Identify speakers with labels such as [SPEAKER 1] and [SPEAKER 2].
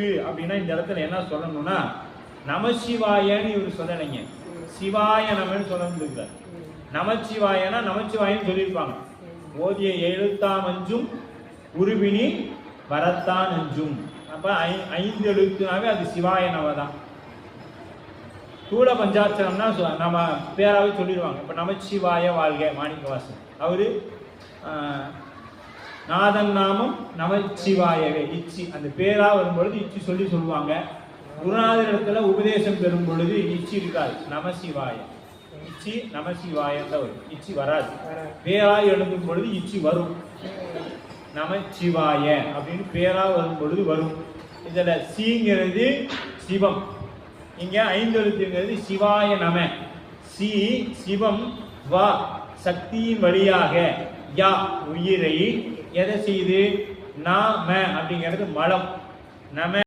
[SPEAKER 1] அப்படின்னா இந்த இடத்துல என்ன சொல்லணும்னா நமசிவாயன்னு இவர் சொல்லலைங்க. சிவாய நமன்னு சொல்லணும் நமச்சிவாயனா நமச்சிவாயன்னு சொல்லியிருப்பாங்க. ஓதிய எழுத்தாம் அஞ்சும் உருவினி வரத்தான் அஞ்சும் அப்ப ஐ- ஐந்து எழுத்துனாவே அது சிவாய நவ தான் தூள பஞ்சாட்சரம்னா சொ- நம்ம பேராவே சொல்லிடுவாங்க. இப்ப நமச்சிவாய வாழ்க மாணிக்கவாசன். அவரு நாதன் நாமம் நமச்சிவாயவே. இச்சி அந்த பேரா வரும்பொழுது இச்சி சொல்லி சொல்லுவாங்க. குருநாதர் இடத்துல உபதேசம் பெறும் பொழுது இச்சி இருக்காது. நமசிவாய. இச்சி நமசிவாயம் தான் வரும் இச்சி வராது. பேரா எழுதும் பொழுது இச்சி வரும். நமச்சிவாய அப்படின்னு பேரா வரும் பொழுது வரும். இதுல சீங்கிறது சிவம். இங்க ஐந்தெழுத்துங்கிறது சிவாய நம. சி சிவம் வா சக்தியின் வழியாக யா உயிரை எதை செய்து? நாம அப்படிங்கிறது மலம். நம